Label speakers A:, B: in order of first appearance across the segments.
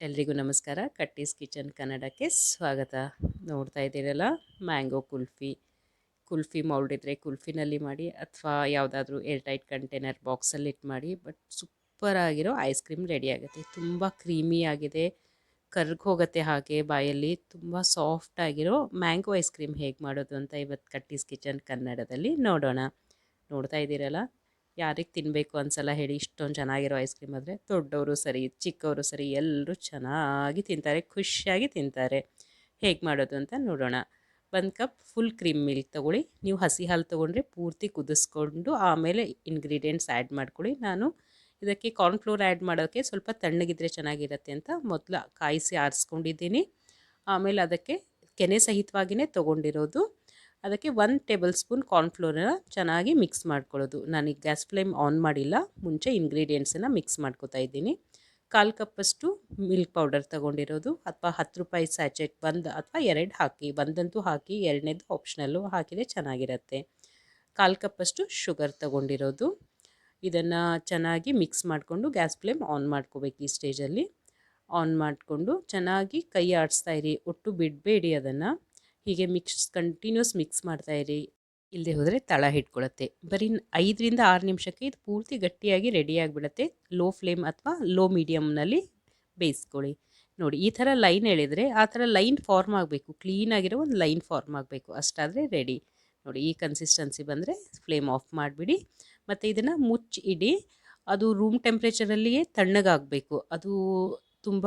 A: ಎಲ್ರಿಗೂ ನಮಸ್ಕಾರ. ಕಟ್ಟೀಸ್ ಕಿಚನ್ ಕನ್ನಡಕ್ಕೆ ಸ್ವಾಗತ. ನೋಡ್ತಾ ಇದ್ದೀರಲ್ಲ, ಮ್ಯಾಂಗೋ ಕುಲ್ಫಿ. ಕುಲ್ಫಿ ಮೌಲ್ಡ್ ಇದ್ದರೆ ಕುಲ್ಫಿನಲ್ಲಿ ಮಾಡಿ ಅಥವಾ ಯಾವುದಾದ್ರೂ ಏರ್ ಟೈಟ್ ಕಂಟೈನರ್ ಬಾಕ್ಸಲ್ಲಿ ಇಟ್ಟು ಮಾಡಿ, ಬಟ್ ಸೂಪರ್ ಆಗಿರೋ ಐಸ್ ಕ್ರೀಮ್ ರೆಡಿ ಆಗುತ್ತೆ. ತುಂಬ ಕ್ರೀಮಿ ಆಗಿದೆ. ಕರ್ಗ್ ಹೋಗುತ್ತೆ ಹಾಗೆ ಬಾಯಲ್ಲಿ. ತುಂಬ ಸಾಫ್ಟ್ ಆಗಿರೋ ಮ್ಯಾಂಗೋ ಐಸ್ ಕ್ರೀಮ್ ಹೇಗೆ ಮಾಡೋದು ಅಂತ ಇವತ್ತು ಕಟ್ಟೀಸ್ ಕಿಚನ್ ಕನ್ನಡದಲ್ಲಿ ನೋಡೋಣ. ನೋಡ್ತಾ ಇದ್ದೀರಲ್ಲ ಯಾರಿಗೆ ತಿನ್ನಬೇಕು ಅನ್ಸಲ್ಲ ಹೇಳಿ ಇಷ್ಟೊಂದು ಚೆನ್ನಾಗಿರೋ ಐಸ್ ಕ್ರೀಮ್ ಆದರೆ ದೊಡ್ಡವರು ಸರಿ, ಚಿಕ್ಕವರು ಸರಿ ಎಲ್ಲರೂ ಚೆನ್ನಾಗಿ ತಿಂತಾರೆ, ಖುಷಿಯಾಗಿ ತಿಂತಾರೆ. ಹೇಗೆ ಮಾಡೋದು ಅಂತ ನೋಡೋಣ. ಒಂದು ಕಪ್ ಫುಲ್ ಕ್ರೀಮ್ ಮಿಲ್ಕ್ ತೊಗೊಳ್ಳಿ. ನೀವು ಹಸಿ ಹಾಲು ತೊಗೊಂಡ್ರೆ ಪೂರ್ತಿ ಕುದಿಸ್ಕೊಂಡು ಆಮೇಲೆ ಇಂಗ್ರೀಡಿಯೆಂಟ್ಸ್ ಆ್ಯಡ್ ಮಾಡ್ಕೊಳ್ಳಿ. ನಾನು ಇದಕ್ಕೆ ಕಾರ್ನ್ಫ್ಲೋರ್ ಆ್ಯಡ್ ಮಾಡೋಕ್ಕೆ ಸ್ವಲ್ಪ ತಣ್ಣಗಿದ್ರೆ ಚೆನ್ನಾಗಿರುತ್ತೆ ಅಂತ ಮೊದಲು ಕಾಯಿಸಿ ಆರಿಸ್ಕೊಂಡಿದ್ದೀನಿ. ಆಮೇಲೆ ಅದಕ್ಕೆ ಕೆನೆ ಸಹಿತವಾಗಿಯೇ ತೊಗೊಂಡಿರೋದು. ಅದಕ್ಕೆ ಒಂದು ಟೇಬಲ್ ಸ್ಪೂನ್ ಕಾರ್ನ್ಫ್ಲೋರನ್ನ ಚೆನ್ನಾಗಿ ಮಿಕ್ಸ್ ಮಾಡ್ಕೊಳ್ಳೋದು. ನಾನೀಗ ಗ್ಯಾಸ್ ಫ್ಲೇಮ್ ಆನ್ ಮಾಡಿಲ್ಲ. ಮುಂಚೆ ಇಂಗ್ರೀಡಿಯೆಂಟ್ಸನ್ನು ಮಿಕ್ಸ್ ಮಾಡ್ಕೋತಾ ಇದ್ದೀನಿ. ಕಾಲು ಕಪ್ಪಷ್ಟು ಮಿಲ್ಕ್ ಪೌಡರ್ ತೊಗೊಂಡಿರೋದು ಅಥವಾ ಹತ್ತು ರೂಪಾಯಿ ಸ್ಯಾಚೆಟ್ ಒಂದು ಅಥವಾ ಎರಡು ಹಾಕಿ, ಒಂದಂತೂ ಹಾಕಿ, ಎರಡನೇದು ಆಪ್ಷನಲ್ಲು ಹಾಕಿದರೆ ಚೆನ್ನಾಗಿರುತ್ತೆ. ಕಾಲು ಕಪ್ಪಷ್ಟು ಶುಗರ್ ತೊಗೊಂಡಿರೋದು. ಇದನ್ನು ಚೆನ್ನಾಗಿ ಮಿಕ್ಸ್ ಮಾಡಿಕೊಂಡು ಗ್ಯಾಸ್ ಫ್ಲೇಮ್ ಆನ್ ಮಾಡ್ಕೋಬೇಕು ಈ ಸ್ಟೇಜಲ್ಲಿ ಆನ್ ಮಾಡಿಕೊಂಡು ಚೆನ್ನಾಗಿ ಕೈ ಆಡಿಸ್ತಾ ಇರಿ. ಒಟ್ಟು ಬಿಡಬೇಡಿ ಅದನ್ನು. ಹೀಗೆ ಮಿಕ್ಸ್ ಕಂಟಿನ್ಯೂಸ್ ಮಿಕ್ಸ್ ಮಾಡ್ತಾ ಇರಿ. ಇಲ್ಲದೆ ಹೋದರೆ ತಳ ಹಿಡ್ಕೊಳತ್ತೆ. ಬರೀ ಐದರಿಂದ ಆರು ನಿಮಿಷಕ್ಕೆ ಇದು ಪೂರ್ತಿ ಗಟ್ಟಿಯಾಗಿ ರೆಡಿ ಆಗಿಬಿಡುತ್ತೆ. ಲೋ ಫ್ಲೇಮ್ ಅಥವಾ ಲೋ ಮೀಡಿಯಮ್ನಲ್ಲಿ ಬೇಯಿಸ್ಕೊಳ್ಳಿ. ನೋಡಿ, ಈ ಥರ ಲೈನ್ ಹೇಳಿದರೆ ಆ ಥರ ಲೈನ್ ಫಾರ್ಮ್ ಆಗಬೇಕು. ಕ್ಲೀನಾಗಿರೋ ಒಂದು ಲೈನ್ ಫಾರ್ಮ್ ಆಗಬೇಕು. ಅಷ್ಟಾದರೆ ರೆಡಿ ನೋಡಿ, ಈ ಕನ್ಸಿಸ್ಟೆನ್ಸಿ ಬಂದರೆ ಫ್ಲೇಮ್ ಆಫ್ ಮಾಡಿಬಿಡಿ. ಮತ್ತು ಇದನ್ನು ಮುಚ್ಚಿ ಇಡಿ ಅದು ರೂಮ್ ಟೆಂಪ್ರೇಚರಲ್ಲಿಯೇ ತಣ್ಣಗಾಗಬೇಕು. ಅದು ತುಂಬ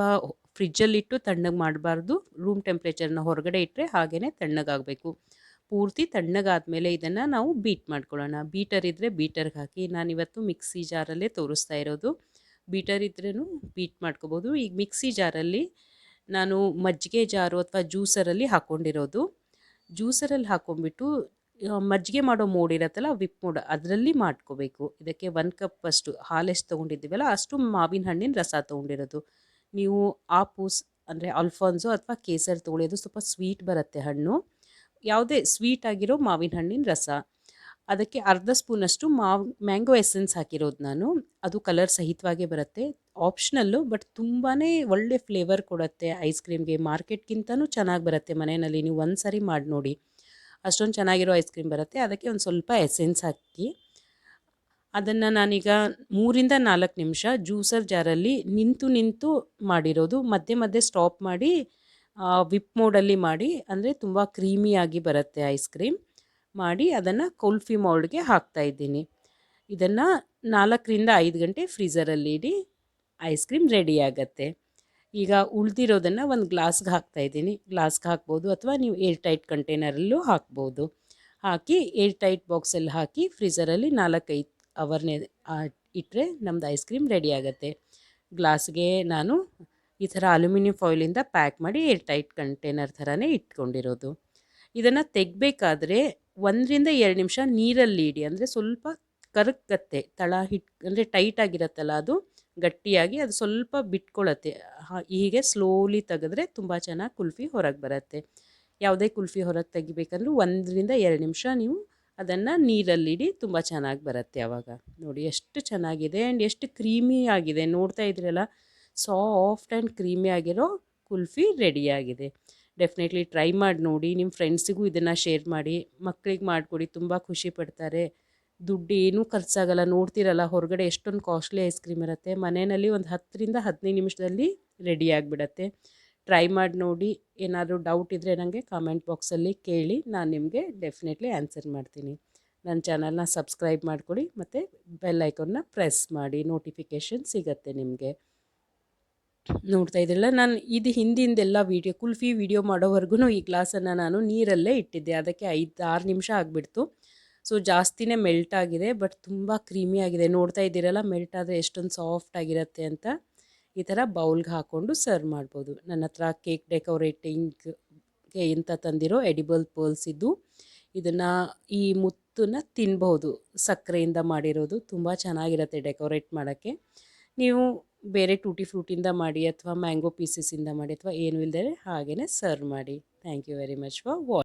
A: ಫ್ರಿಜ್ಜಲ್ಲಿಟ್ಟು ತಣ್ಣಗೆ ಮಾಡಬಾರ್ದು. ರೂಮ್ ಟೆಂಪ್ರೇಚರ್ನ ಹೊರಗಡೆ ಇಟ್ಟರೆ ಹಾಗೇ ತಣ್ಣಗಾಗಬೇಕು. ಪೂರ್ತಿ ತಣ್ಣಗಾದಮೇಲೆ ಇದನ್ನು ನಾವು ಬೀಟ್ ಮಾಡ್ಕೊಳ್ಳೋಣ. ಬೀಟರ್ ಇದ್ದರೆ ಬೀಟರ್ಗೆ ಹಾಕಿ. ನಾನಿವತ್ತು ಮಿಕ್ಸಿ ಜಾರಲ್ಲೇ ತೋರಿಸ್ತಾ ಇರೋದು. ಬೀಟರ್ ಇದ್ರೂ ಬೀಟ್ ಮಾಡ್ಕೋಬೋದು. ಈಗ ಮಿಕ್ಸಿ ಜಾರಲ್ಲಿ ನಾನು ಮಜ್ಜಿಗೆ ಜಾರು ಅಥವಾ ಜ್ಯೂಸರಲ್ಲಿ ಹಾಕ್ಕೊಂಡಿರೋದು ಜ್ಯೂಸರಲ್ಲಿ ಹಾಕ್ಕೊಂಡ್ಬಿಟ್ಟು ಮಜ್ಜಿಗೆ ಮಾಡೋ ಮೋಡ್ ಇರತ್ತಲ್ಲ ವಿಪ್ ಮೋಡ್ ಅದರಲ್ಲಿ ಮಾಡ್ಕೋಬೇಕು. ಇದಕ್ಕೆ ಒಂದು ಕಪ್ ಅಷ್ಟು ಹಾಲೆಷ್ಟು ತೊಗೊಂಡಿದ್ದೀವಲ್ಲ, ಅಷ್ಟು ಮಾವಿನ ಹಣ್ಣಿನ ರಸ ತೊಗೊಂಡಿರೋದು. ನೀವು ಆಪೂಸ್ ಅಂದರೆ ಅಲ್ಫಾನ್ಸೋ ಅಥವಾ ಕೇಸರ್ ತೊಗೊಳ್ಳೋದು ಸ್ವಲ್ಪ ಸ್ವೀಟ್ ಬರುತ್ತೆ ಹಣ್ಣು. ಯಾವುದೇ ಸ್ವೀಟ್ ಆಗಿರೋ ಮಾವಿನ ಹಣ್ಣಿನ ರಸ. ಅದಕ್ಕೆ ಅರ್ಧ ಸ್ಪೂನಷ್ಟು ಮಾವ್, ಮ್ಯಾಂಗೋ ಎಸೆನ್ಸ್ ಹಾಕಿರೋದು ನಾನು. ಅದು ಕಲರ್ ಸಹಿತವಾಗೇ ಬರುತ್ತೆ. ಆಪ್ಷನಲ್ಲು, ಬಟ್ ತುಂಬಾ ಒಳ್ಳೆ ಫ್ಲೇವರ್ ಕೊಡುತ್ತೆ ಐಸ್ ಕ್ರೀಮ್ಗೆ. ಮಾರ್ಕೆಟ್ಗಿಂತನೂ ಚೆನ್ನಾಗಿ ಬರುತ್ತೆ ಮನೆಯಲ್ಲಿ. ನೀವು ಒಂದು ಸಾರಿ ಮಾಡಿ ನೋಡಿ ಅಷ್ಟೊಂದು ಚೆನ್ನಾಗಿರೋ ಐಸ್ ಕ್ರೀಮ್ ಬರುತ್ತೆ. ಅದಕ್ಕೆ ಒಂದು ಸ್ವಲ್ಪ ಎಸೆನ್ಸ್ ಹಾಕಿ. ಅದನ್ನು ನಾನೀಗ ಮೂರಿಂದ ನಾಲ್ಕು ನಿಮಿಷ ಜ್ಯೂಸರ್ ಜಾರಲ್ಲಿ ನಿಂತು ನಿಂತು ಮಾಡಿರೋದು. ಮಧ್ಯೆ ಮಧ್ಯೆ ಸ್ಟಾಪ್ ಮಾಡಿ ವಿಪ್ ಮೋಡಲ್ಲಿ ಮಾಡಿ, ಅಂದರೆ ತುಂಬ ಕ್ರೀಮಿಯಾಗಿ ಬರುತ್ತೆ ಐಸ್ ಕ್ರೀಮ್. ಮಾಡಿ ಅದನ್ನು ಕುಲ್ಫಿ ಮೌಲ್ಡ್ಗೆ ಹಾಕ್ತಾಯಿದ್ದೀನಿ ಇದನ್ನು ನಾಲ್ಕರಿಂದ ಐದು ಗಂಟೆ ಫ್ರೀಝರಲ್ಲಿ ಇಡಿ, ಐಸ್ ಕ್ರೀಮ್ ರೆಡಿ ಆಗುತ್ತೆ. ಈಗ ಉಳಿದಿರೋದನ್ನು ಒಂದು ಗ್ಲಾಸ್ಗೆ ಹಾಕ್ತಾಯಿದ್ದೀನಿ ಗ್ಲಾಸ್ಗೆ ಹಾಕ್ಬೋದು ಅಥವಾ ನೀವು ಏರ್ ಟೈಟ್ ಕಂಟೈನರಲ್ಲೂ ಹಾಕ್ಬೋದು. ಹಾಕಿ ಏರ್ ಟೈಟ್ ಬಾಕ್ಸಲ್ಲಿ ಹಾಕಿ ಫ್ರೀಝರಲ್ಲಿ ನಾಲ್ಕೈದು ಅವರ್ನೇ ಇಟ್ಟರೆ ನಮ್ಮದು ಐಸ್ ಕ್ರೀಮ್ ರೆಡಿ ಆಗುತ್ತೆ. ಗ್ಲಾಸ್ಗೆ ನಾನು ಈ ಥರ ಅಲ್ಯೂಮಿನಿಯಂ ಫಾಯಿಲಿಂದ ಪ್ಯಾಕ್ ಮಾಡಿ ಟೈಟ್ ಕಂಟೈನರ್ ಥರನೇ ಇಟ್ಕೊಂಡಿರೋದು. ಇದನ್ನು ತೆಗಬೇಕಾದ್ರೆ ಒಂದರಿಂದ ಎರಡು ನಿಮಿಷ ನೀರಲ್ಲಿ ಇಡಿ. ಅಂದರೆ ಸ್ವಲ್ಪ ಕರಗತ್ತೆ, ತಳ ಹಿಟ್, ಅಂದರೆ ಟೈಟ್ ಆಗಿರತ್ತಲ್ಲ ಅದು, ಗಟ್ಟಿಯಾಗಿ ಅದು ಸ್ವಲ್ಪ ಬಿಟ್ಕೊಳತ್ತೆ. ಹೀಗೆ ಸ್ಲೋಲಿ ತೆಗೆದ್ರೆ ತುಂಬ ಚೆನ್ನಾಗಿ ಕುಲ್ಫಿ ಹೊರಗೆ ಬರುತ್ತೆ. ಯಾವುದೇ ಕುಲ್ಫಿ ಹೊರಗೆ ತೆಗಿಬೇಕಂದ್ರೂ ಒಂದರಿಂದ ಎರಡು ನಿಮಿಷ ನೀವು ಅದನ್ನು ನೀರಲ್ಲಿಡಿ ತುಂಬ ಚೆನ್ನಾಗಿ ಬರುತ್ತೆ ಆವಾಗ ನೋಡಿ ಎಷ್ಟು ಚೆನ್ನಾಗಿದೆ ಆ್ಯಂಡ್ ಎಷ್ಟು ಕ್ರೀಮಿ ಆಗಿದೆ. ನೋಡ್ತಾ ಇದ್ರಲ್ಲ ಸಾಫ್ಟ್ ಆ್ಯಂಡ್ ಕ್ರೀಮಿ ಆಗಿರೋ ಕುಲ್ಫಿ ರೆಡಿಯಾಗಿದೆ ಡೆಫಿನೆಟ್ಲಿ ಟ್ರೈ ಮಾಡಿ ನೋಡಿ ನಿಮ್ಮ ಫ್ರೆಂಡ್ಸಿಗೂ ಇದನ್ನು ಶೇರ್ ಮಾಡಿ ಮಕ್ಕಳಿಗೆ ಮಾಡಿಕೊಡಿ, ತುಂಬ ಖುಷಿ ಪಡ್ತಾರೆ. ದುಡ್ಡು ಏನೂ ಖರ್ಚಾಗಲ್ಲ. ನೋಡ್ತಿರಲ್ಲ, ಹೊರಗಡೆ ಎಷ್ಟೊಂದು ಕಾಸ್ಟ್ಲಿ ಐಸ್ ಕ್ರೀಮ್ ಇರುತ್ತೆ. ಮನೆಯಲ್ಲಿ ಒಂದು ಹತ್ತರಿಂದ ಹದಿನೈದು ನಿಮಿಷದಲ್ಲಿ ರೆಡಿ ಆಗಿಬಿಡತ್ತೆ. ಟ್ರೈ ಮಾಡಿ ನೋಡಿ. ಏನಾದರೂ ಡೌಟ್ ಇದ್ದರೆ ನನಗೆ ಕಾಮೆಂಟ್ ಬಾಕ್ಸಲ್ಲಿ ಕೇಳಿ, ನಾನು ನಿಮಗೆ ಡೆಫಿನೆಟ್ಲಿ ಆನ್ಸರ್ ಮಾಡ್ತೀನಿ. ನನ್ನ ಚಾನಲ್ನ ಸಬ್ಸ್ಕ್ರೈಬ್ ಮಾಡಿಕೊಡಿ, ಮತ್ತು ಬೆಲ್ ಐಕನ್ನ ಪ್ರೆಸ್ ಮಾಡಿ ನೋಟಿಫಿಕೇಷನ್ ಸಿಗತ್ತೆ ನಿಮಗೆ. ನೋಡ್ತಾ ಇದ್ದಿಲ್ಲ ನಾನು ಇದು ಹಿಂದಿಂದೆಲ್ಲ ವೀಡಿಯೋ ಕುಲ್ಫಿ ವೀಡಿಯೋ ಮಾಡೋವರೆಗೂ ಈ ಗ್ಲಾಸನ್ನು ನಾನು ನೀರಲ್ಲೇ ಇಟ್ಟಿದ್ದೆ. ಅದಕ್ಕೆ ಐದು ಆರು ನಿಮಿಷ ಆಗಿಬಿಡ್ತು. ಸೊ ಜಾಸ್ತಿನೇ ಮೆಲ್ಟ್ ಆಗಿದೆ ಬಟ್ ತುಂಬ ಕ್ರೀಮಿ ಆಗಿದೆ. ನೋಡ್ತಾ ಇದ್ದೀರಲ್ಲ ಮೆಲ್ಟ್ ಆದರೆ ಎಷ್ಟೊಂದು ಸಾಫ್ಟ್ ಆಗಿರುತ್ತೆ ಅಂತ. ಈ ಥರ ಬೌಲ್ಗೆ ಹಾಕ್ಕೊಂಡು ಸರ್ವ್ ಮಾಡ್ಬೋದು. ನನ್ನ ಹತ್ರ ಕೇಕ್ ಡೆಕೋರೇಟಿಂಗ್ಗೆ ಇಂಥ ತಂದಿರೋ ಎಡಿಬಲ್ ಪರ್ಲ್ಸ್ ಇದ್ದು, ಇದನ್ನು ಈ ಮುತ್ತನ್ನು ತಿನ್ಬೋದು ಸಕ್ಕರೆಯಿಂದ ಮಾಡಿರೋದು ತುಂಬ ಚೆನ್ನಾಗಿರುತ್ತೆ ಡೆಕೋರೇಟ್ ಮಾಡೋಕ್ಕೆ. ನೀವು ಬೇರೆ ಟೂಟಿ ಫ್ರೂಟಿಂದ ಮಾಡಿ ಅಥವಾ ಮ್ಯಾಂಗೋ ಪೀಸಸಿಂದ ಮಾಡಿ ಅಥವಾ ಏನು ಇಲ್ಲದೆ ಹಾಗೆಯೇ ಸರ್ವ್ ಮಾಡಿ. Thank you very much for watch